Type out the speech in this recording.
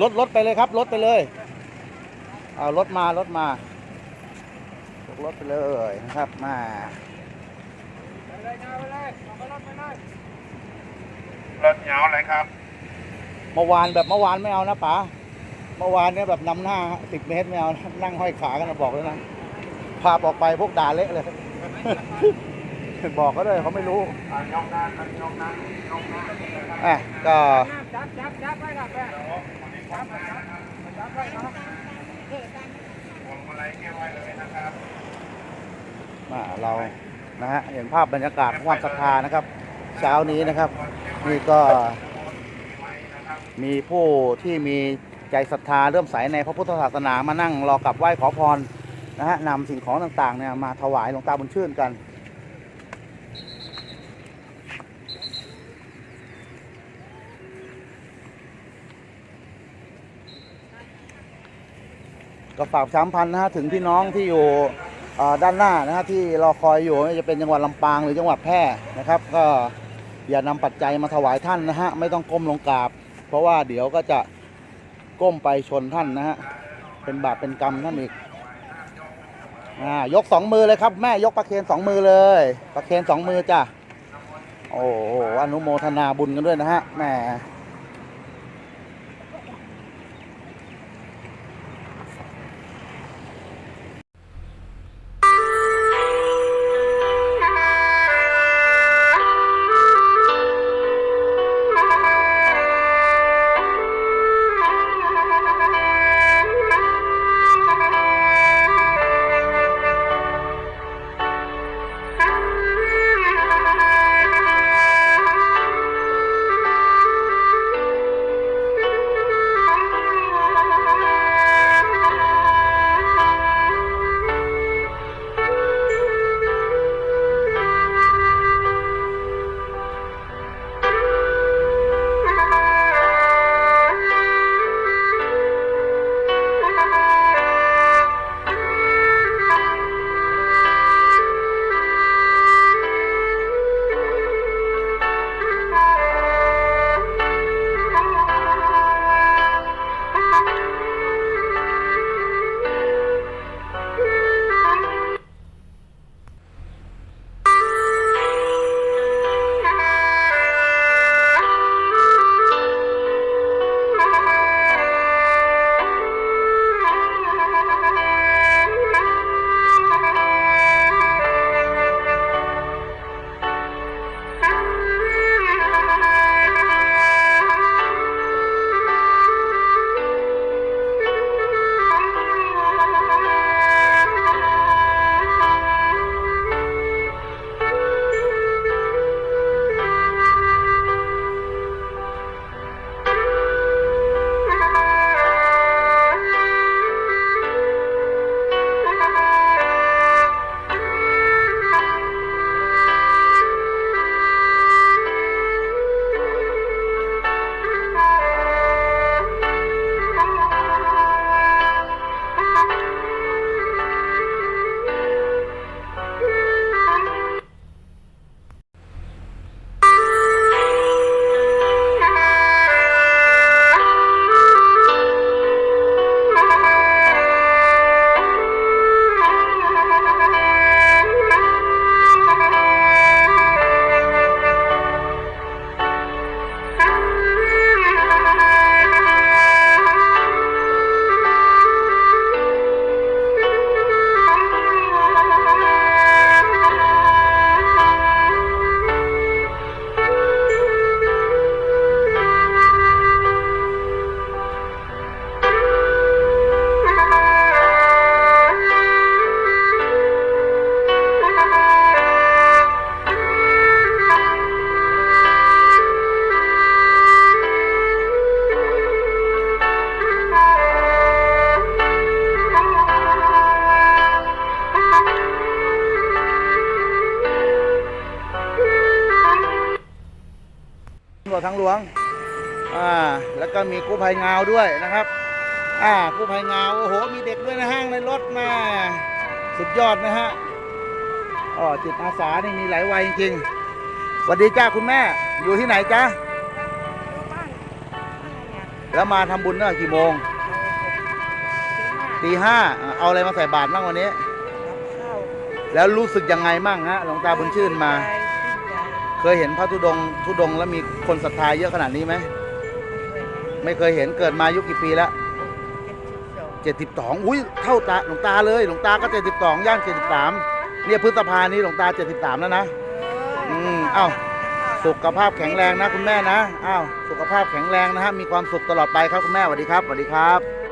รถรถไปเลยครับรถไปเลยเอารถมารถมารถไปเลยนะครับมารถเหงาเลยครับเมื่อวานแบบเมื่อวานไม่เอานะป๋าเมื่อวานเนี่ยแบบนำหน้าสิบเมตรไม่เอานะนั่งห้อยขากันนะบอกเลยนะพาออกไปพวกด่าเละเลย บอกก็ด้วยเขาไม่รู้อ่ายกหน้าครับยกหน้ายกหน้าอะก็จับจับจับไว้ครับแม่ จับจับจับไว้ครับพวงมาลัยเก็บไว้เลยนะครับมาเรานะฮะเห็นภาพบรรยากาศความศรัทธานะครับ เช้านี้นะครับ นี่ก็มีผู้ที่มีใจศรัทธาเริ่มใสในพระพุทธศาสนามานั่งรอกลับไหว้ขอพรนะฮะนำสิ่งของต่างๆเนี่ยมาถวายหลวงตาบุญชื่นกัน ก็ฝากสามพันนะฮะถึงพี่น้องที่อยู่ด้านหน้านะฮะที่รอคอยอยู่จะเป็นจังหวัดลำปางหรือจังหวัดแพร่นะครับ ก็อย่านำปัจจัยมาถวายท่านนะฮะไม่ต้องก้มลงกราบ เพราะว่าเดี๋ยวก็จะก้มไปชนท่านนะฮะเป็นบาปเป็นกรรมท่านอีกอ่ายกสองมือเลยครับ แม่ยกประเคนสองมือเลยประเคนสองมือจ้ะโอ้โหอนุโมทนาบุญกันด้วยนะฮะแม่ำรวจทางหลวงอ่าแล้วก็มีกู้ภัยงาวด้วยนะครับอ่ากู้ภัยงาวโอ้โหมีเด็กด้วยนะห้างในรถมาสุดยอดนะฮะอ๋อจิตอาสานี่มีหลายวัยจริงๆสวัสดีจ้าคุณแม่อยู่ที่ไหนจ้าแล้วมาทำบุญตั้งแต่กี่โมงตีห้าอะเอาอะไรมาใส่บาตรบ้างวันนี้ แล้วรู้สึกยังไงมั่งฮะหลวงตาบุญชื่นมา เคยเห็นพระธุดงค์ธุดงค์แล้วมีคนศรัทธาเยอะขนาดนี้ไหม ไม่เคยเห็นเกิดมาอายุกี่ปีแล้วเจ็ดสิบสองอุ้ยเท่าตาหลวงตาเลยหลวงตาก็เจ็ดสิบสองย่างเจ็ดสิบสามเนี่ยพฤษภานี้หลวงตาเจ็ดสิบสามแล้วนะอืมเอ้าสุขภาพแข็งแรงนะคุณแม่นะอ้าวสุขภาพแข็งแรงนะฮะมีความสุขตลอดไปครับคุณแม่สวัสดีครับสวัสดีครับ